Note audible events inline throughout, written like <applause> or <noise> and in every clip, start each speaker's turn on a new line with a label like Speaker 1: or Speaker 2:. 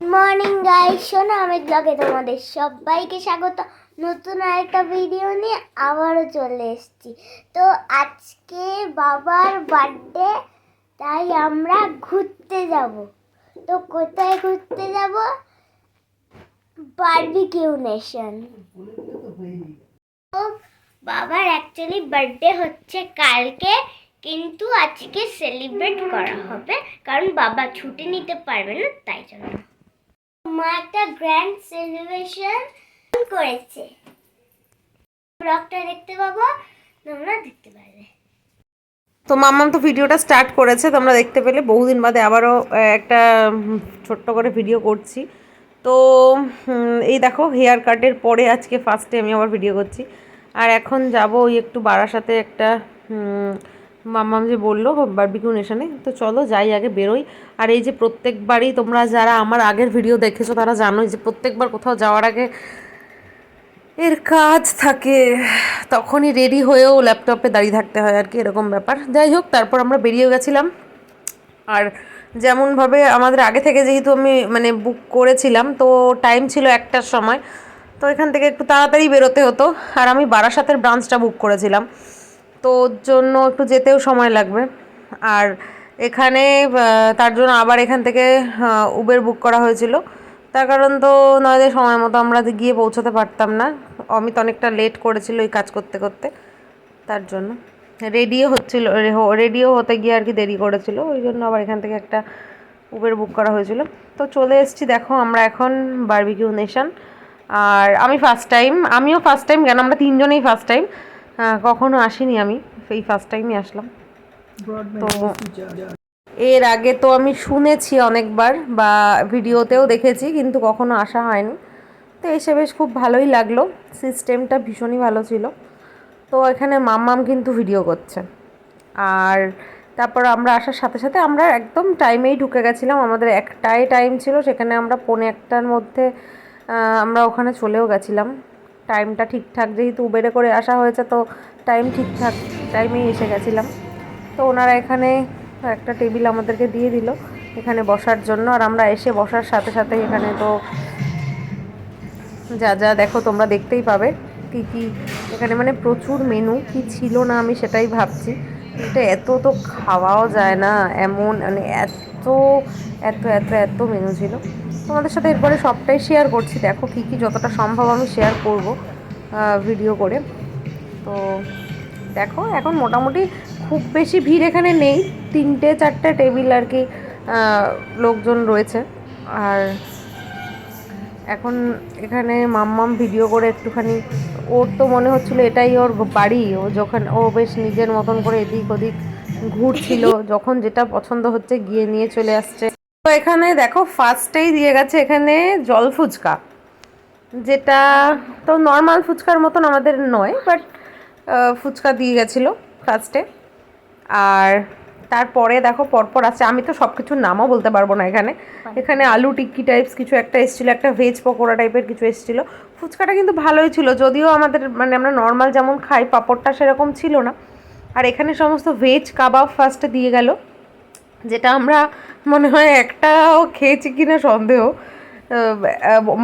Speaker 1: Morning guys, শোনো, আমি ব্লগে তোমাদের সবাইকে স্বাগত। নতুন আরেকটা ভিডিও নিয়ে আবারও চলে এসেছি। তো আজকে বাবার বার্থডে তাই আমরা ঘুরতে যাব। তো কোথায় ঘুরতে যাব? বারবিকিউ নেশন তো বাবার অ্যাকচুয়ালি বার্থডে হচ্ছে কালকে, কিন্তু আজকে সেলিব্রেট করা হবে। কারণ বাবা ছুটি নিতে পারবে না, তাই জন্য। মা একটা গ্র্যান্ড সেলিব্রেশন করেছে। ব্লগটা দেখতে পাবো তোমরা দেখতে পারবে।
Speaker 2: তো মাম্মাম তো ভিডিওটা স্টার্ট করেছে তোমরা দেখতে পেলে। বহুদিন বাদে আবারও একটা ছোট্ট করে ভিডিও করছি। তো এই দেখো হেয়ার কাটের পরে আজকে ফার্স্টে আমি আবার ভিডিও করছি। আর এখন যাব ওই একটু বারাসাতে একটা উম, মাম্মাম যে বলল বারবিকিউ নেশনে তো চলো যাই আগে, বেরোই। আর এই যে প্রত্যেকবারই তোমরা যারা আমার আগের ভিডিও দেখেছ, তারা জানোই যে প্রত্যেকবার কোথাও যাওয়ার আগে এর কাজ থাকে। তখনই রেডি হয়েও ল্যাপটপে দাঁড়িয়ে থাকতে হয় আর কি, এরকম ব্যাপার। যাই হোক, তারপর আমরা বেরিয়ে গেছিলাম। আর যেমনভাবে আমাদের আগে থেকে যেহেতু আমি মানে বুক করেছিলাম, তো টাইম ছিল একটার সময়। তো এখান থেকে একটু তাড়াতাড়ি বেরোতে হতো। আর আমি বারাসাতের ব্রাঞ্চটা বুক করেছিলাম। তো ওর জন্য একটু যেতেও সময় লাগবে। আর এখানে তার জন্য আবার এখান থেকে উবের বুক করা হয়েছিল। তার কারণ তো নয়দের সময় মতো আমরা গিয়ে পৌঁছাতে পারতাম না। অমিত অনেকটা লেট করেছিল এই কাজ করতে করতে। তার জন্য। রেডিও হচ্ছিল রেডিও হতে গিয়ে আর কি দেরি করেছিল। ওই জন্য আবার এখান থেকে একটা উবের বুক করা হয়েছিল। তো চলে এসেছি, দেখো আমরা এখন বারবিকিউ নেশন আর আমি ফার্স্ট টাইম আমিও ফার্স্ট টাইম কেন? আমরা তিনজনেই ফার্স্ট টাইম কখনো আসিনি আমি। এই ফার্স্ট টাইমই আসলাম। তো এর আগে তো আমি শুনেছি অনেকবার বা ভিডিওতেও দেখেছি কিন্তু কখনো আসা হয়নি। তো এসে বেশ খুব ভালোই লাগল। সিস্টেমটা ভীষণই ভালো ছিল। তো এখানে মাম্মাম কিন্তু ভিডিও করছে। আর তারপর আমরা আসার সাথে সাথে আমরা একদম টাইমেই ঢুকে গেছিলাম। আমাদের একটাই টাইম ছিল সেখানে আমরা পৌনে একটার মধ্যে আমরা ওখানে চলেও গেছিলাম। টাইমটা ঠিকঠাক, যেহেতু উবেরে করে আসা হয়েছে, তো টাইম ঠিকঠাক টাইমেই এসে গেছিলাম। তো ওনারা এখানে একটা টেবিল আমাদেরকে দিয়ে দিল, এখানে বসার জন্য। আর আমরা এসে বসার সাথে সাথে এখানে তো যা যা দেখো, তোমরা দেখতেই পাবে কী কী এখানে মানে প্রচুর মেনু কি ছিল না আমি সেটাই ভাবছি। এটা এত তো খাওয়াও যায় না, এমন মানে এত এত এত এত মেনু ছিল। তোমাদের সাথে এরপরে সবটাই শেয়ার করছি। দেখো কী কী যতটা সম্ভব আমি শেয়ার করব ভিডিও করে। তো দেখো, এখন মোটামুটি খুব বেশি ভিড় এখানে নেই। তিনটে, চারটে টেবিল আর কি লোকজন রয়েছে। আর এখন এখানে মাম্মাম ভিডিও করে একটুখানি, ওর তো মনে হচ্ছিল এটাই ওর বাড়ি। ও যখন, ও বেশ নিজের মতন করে এদিক ওদিক ঘুরছিল, যখন যেটা পছন্দ হচ্ছে গিয়ে নিয়ে চলে আসছে। তো এখানে দেখো ফার্স্টেই দিয়ে গেছে এখানে জল ফুচকা যেটা তো নর্মাল ফুচকার মতন আমাদের নয় বাট ফুচকা দিয়ে গেছিল ফার্স্টে আর তারপরে দেখো পরপর আছে আমি তো সব কিছুর নামও বলতে পারব না এখানে। এখানে আলু টিক্কি টাইপস কিছু একটা এসেছিল একটা ভেজ পকোড়া টাইপের কিছু এসেছিল। ফুচকাটা কিন্তু ভালোই ছিল যদিও আমাদের মানে আমরা নর্মাল যেমন খাই পাঁপড়টা সেরকম ছিল না। আর এখানে সমস্ত ভেজ কাবাব ফার্স্টে দিয়ে গেল। যেটা আমরা মনে হয় একটাও খেয়েছি কিনা সন্দেহ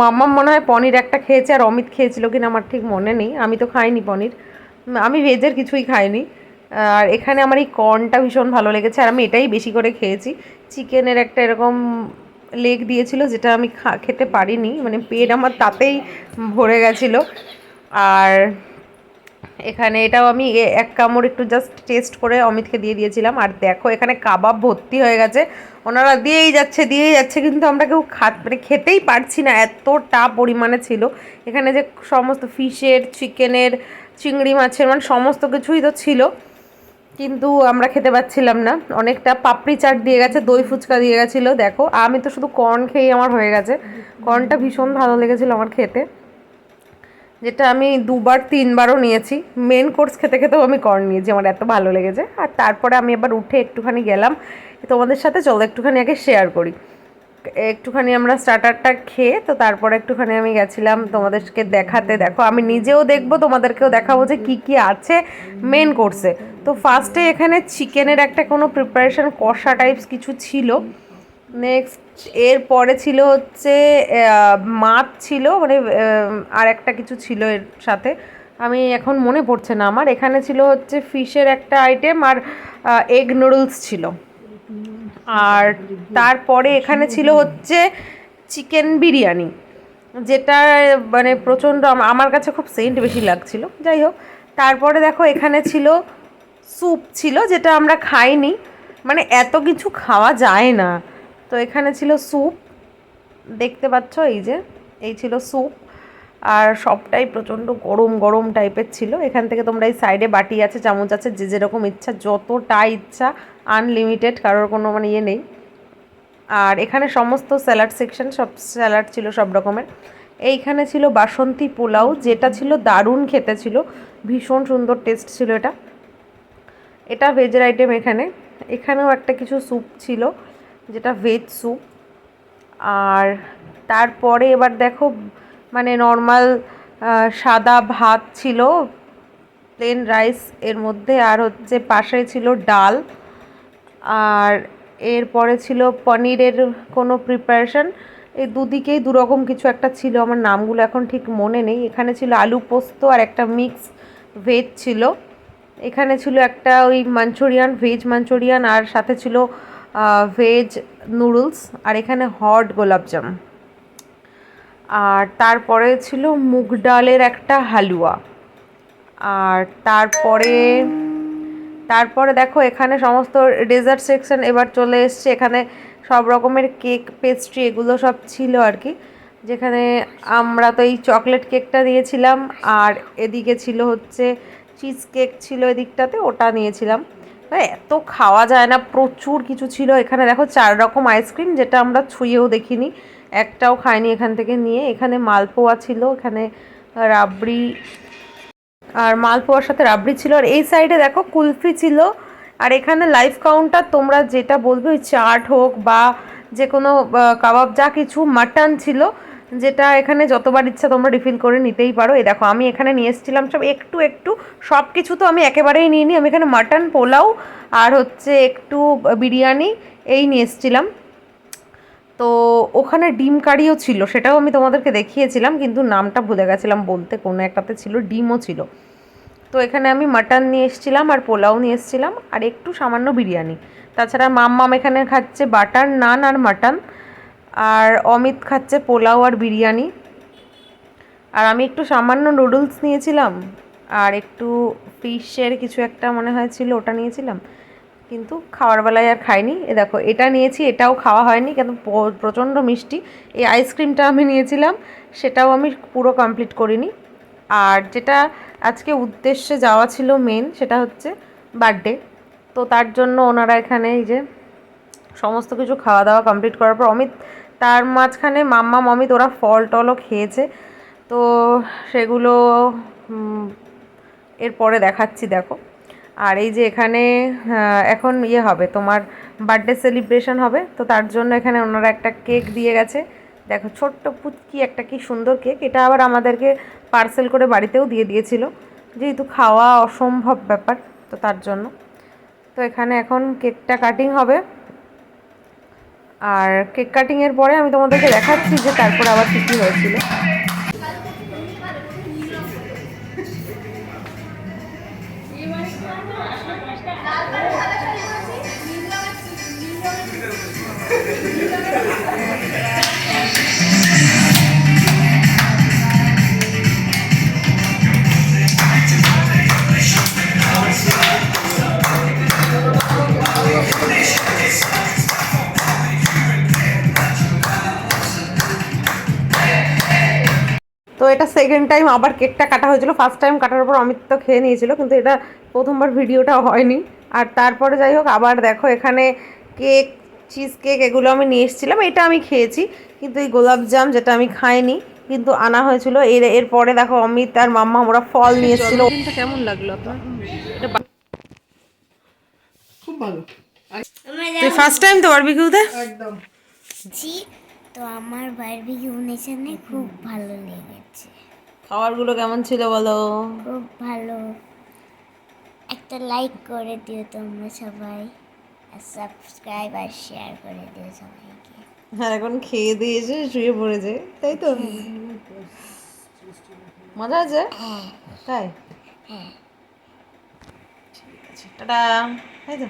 Speaker 2: মাম্মা মনে হয় পনির একটা খেয়েছে আর অমিত খেয়েছিল কিনা আমার ঠিক মনে নেই, আমি তো খাইনি পনির, আমি ভেজের কিছুই খাইনি, আর এখানে আমার এই কর্নটা ভীষণ ভালো লেগেছে আর আমি এটাই বেশি করে খেয়েছি, চিকেনের একটা এরকম লেগ দিয়েছিল যেটা আমি খা- খেতে পারিনি মানে পেট আমার তাতেই ভরে গেছিল, আর এখানে এটাও আমি এক কামড় একটু জাস্ট টেস্ট করে অমিতকে দিয়ে দিয়েছিলাম। আর দেখো, এখানে কাবাব ভর্তি হয়ে গেছে। ওনারা দিয়েই যাচ্ছে দিয়েই যাচ্ছে, কিন্তু আমরা কেউ খা মানে খেতেই পারছি না। এতটা পরিমাণে ছিল। এখানে যে সমস্ত ফিশের, চিকেনের, চিংড়ি মাছের মানে সমস্ত কিছুই তো ছিল। কিন্তু আমরা খেতে পাচ্ছিলাম না। অনেকটা পাপড়ি চাট দিয়ে গেছে, দই ফুচকা দিয়ে গেছিল। দেখো, আমি তো শুধু কর্ন খেয়েই আমার হয়ে গেছে। কর্নটা ভীষণ ভালো লেগেছিলো আমার খেতে। যেটা আমি দুবার, তিনবারও নিয়েছি। মেন কোর্স খেতে খেতেও আমি কর্ন নিয়েছি, আমার এত ভালো লেগেছে। আর তারপরে আমি এবার উঠে একটুখানি গেলাম। তোমাদের সাথে চলো, একটুখানি আগে শেয়ার করি। একটুখানি আমরা স্টার্টারটা খেয়ে, তো তারপরে একটুখানি আমি গেছিলাম তোমাদেরকে দেখাতে। দেখো, আমি নিজেও দেখব, তোমাদেরকেও দেখাবো যে কী কী আছে মেন কোর্সে তো ফার্স্টে এখানে চিকেনের একটা কোনো প্রিপারেশন কষা টাইপস কিছু ছিল। নেক্সট এরপরে ছিল হচ্ছে মাছ ছিল মানে আর একটা কিছু ছিল এর সাথে। আমি এখন মনে পড়ছে না আমার। এখানে ছিল হচ্ছে ফিশের একটা আইটেম আর এগ নুডলস ছিল। আর তারপরে এখানে ছিল হচ্ছে চিকেন বিরিয়ানি, যেটা মানে প্রচণ্ড আমার কাছে খুব সেন্ট বেশি লাগছিল। যাই হোক, তারপরে দেখো এখানে ছিল স্যুপ ছিল, যেটা আমরা খাইনি। মানে এত কিছু খাওয়া যায় না। তো এখানে ছিল স্যুপ। দেখতে পাচ্ছ এই যে, এই ছিল স্যুপ। আর সবটাই প্রচণ্ড গরম গরম টাইপের ছিল। এখান থেকে তোমরা এই সাইডে বাটি আছে, চামচ আছে, যে যেরকম ইচ্ছা, যতটা ইচ্ছা আনলিমিটেড কারোর কোনো মানে ইয়ে নেই। আর এখানে সমস্ত স্যালাড সেকশন সব স্যালাড ছিল সব রকমের। এইখানে ছিল বাসন্তী পোলাও, যেটা ছিল দারুণ খেতে ছিল। ভীষণ সুন্দর টেস্ট ছিল এটা। এটা ভেজের আইটেম এখানে। এখানেও একটা কিছু স্যুপ ছিল। যেটা ভেজ স্যুপ আর তারপরে এবার দেখো মানে নর্মাল সাদা ভাত ছিল প্লেন রাইস এর মধ্যে, আর হচ্ছে পাশে ছিল ডাল। আর এরপরে ছিল পনিরের কোনো প্রিপারেশন এই দুদিকেই দুরকম কিছু একটা ছিল, আমার নামগুলো এখন ঠিক মনে নেই। এখানে ছিল আলু পোস্ত আর একটা মিক্স ভেজ ছিল। এখানে ছিল একটা ওই মাঞ্চুরিয়ান ভেজ মাঞ্চুরিয়ান আর সাথে ছিল ভেজ নুডলস আর এখানে হট গোলাপজাম আর তারপরে ছিল মুগ ডালের একটা হালুয়া। আর তারপরে তারপরে দেখো এখানে সমস্ত ডেজার্ট সেকশন এবার চলে এসছে। এখানে সব রকমের কেক পেস্ট্রি এগুলো সব ছিল আর কি। যেখানে আমরা তো এই চকলেট কেকটা নিয়েছিলাম। আর এদিকে ছিল হচ্ছে চিজ কেক ছিল এদিকটাতে, ওটা নিয়েছিলাম। এত খাওয়া যায় না, প্রচুর কিছু ছিল। এখানে দেখো, চার রকম আইসক্রিম, যেটা আমরা ছুঁয়েও দেখিনি। একটাও খাইনি এখান থেকে নিয়ে। এখানে মালপোয়া ছিল, এখানে রাবড়ি আর মালপোয়ার সাথে রাবড়ি ছিল। আর এই সাইডে দেখো, কুলফি ছিল। আর এখানে লাইফ কাউন্টার, তোমরা যেটা বলবে, ওই চাট হোক বা যে কোনো কাবাব, যা কিছু, মাটন ছিল। যেটা এখানে যতবার ইচ্ছা তোমরা রিফিল করে নিতেই পারো। এই দেখো, আমি এখানে নিয়ে এসেছিলাম সব একটু একটু সব কিছু তো আমি একেবারেই নিইনি। আমি এখানে মাটন পোলাও আর হচ্ছে একটু বিরিয়ানি এই নিয়ে এসেছিলাম। তো ওখানে ডিম কারিও ছিল, সেটাও আমি তোমাদেরকে দেখিয়েছিলাম, কিন্তু নামটা ভুলে গেছিলাম বলতে। কোনো একটাতে ছিল, ডিমও ছিল। তো এখানে আমি মাটন নিয়ে এসেছিলাম আর পোলাও নিয়ে এসেছিলাম আর একটু সামান্য বিরিয়ানি। তাছাড়া মাম্মাম এখানে খাচ্ছে বাটার, নান আর মাটন আর অমিত খাচ্ছে পোলাও আর বিরিয়ানি। আর আমি একটু সামান্য নুডলস নিয়েছিলাম, আর একটু ফিশের কিছু একটা মনে হয় ছিল ওটা নিয়েছিলাম। কিন্তু খাওয়ার বেলায় আর খাইনি। এ দেখো, এটা নিয়েছি, এটাও খাওয়া হয়নি কিন্তু প্রচণ্ড মিষ্টি। এই আইসক্রিমটা আমি নিয়েছিলাম, সেটাও আমি পুরো কমপ্লিট করিনি। আর যেটা আজকে উদ্দেশ্যে যাওয়া ছিল মেন সেটা হচ্ছে বার্থডে তো তার জন্য ওনারা এখানে এই যে সমস্ত কিছু খাওয়া দাওয়া কমপ্লিট করার পর অমিত তার মাঝখানে মাম্মা অমিত ওরা ফল টলও খেয়েছে। তো সেগুলো এরপরে দেখাচ্ছি, দেখো। আর এই যে এখানে এখন ইয়ে হবে, তোমার বার্থডে সেলিব্রেশন হবে। তো তার জন্য এখানে ওনারা একটা কেক দিয়ে গেছে। দেখো, ছোট্ট পুচকি একটা কি সুন্দর কেক এটা আবার আমাদেরকে পার্সেল করে বাড়িতেও দিয়ে দিয়েছিল। যেহেতু খাওয়া অসম্ভব ব্যাপার, তো তার জন্য। তো এখানে এখন কেকটা কাটিং হবে। আর কেক কাটিংয়ের পরে আমি তোমাদেরকে দেখাচ্ছি যে তারপর আবার কী কী হয়েছিল। তো এটা সেকেন্ড টাইম আবার কেকটা কাটা হয়েছিল। ফার্স্ট টাইম কাটার পর অমিত তো খেয়ে নিয়েছিল কিন্তু এটা প্রথমবার ভিডিওটা হয়নি। আর তারপরে যাই হোক আবার দেখো এখানে কেক চিজ কেক এগুলো আমি নিয়ে এসেছিলাম এটা আমি খেয়েছি। কিন্তু এই গোলাপজাম যেটা আমি খাইনি কিন্তু আনা হয়েছিল। এর এরপরে দেখো অমিত আর মাম্মা ওরা ফল <laughs> নিয়ে এসেছিল কেমন লাগল আপনার?
Speaker 3: খুব ভালো।
Speaker 2: ফার্স্ট টাইম তো বারবিকিউতে
Speaker 3: একদম।
Speaker 1: জি তো আমার বারবিকিউনেশনে খুব ভালো লেগেছে।
Speaker 2: খাবারগুলো কেমন ছিল বলো?
Speaker 1: খুব ভালো। একটা লাইক করে দিও তোমরা সবাই আর সাবস্ক্রাইব আর শেয়ার করে দিও সবাইকে।
Speaker 2: আর এখন খেয়ে দিয়ে এসে শুয়ে পড়েছে তাই তো? মজা আছে? তাই? ঠিক আছে টাটা। তাই তো।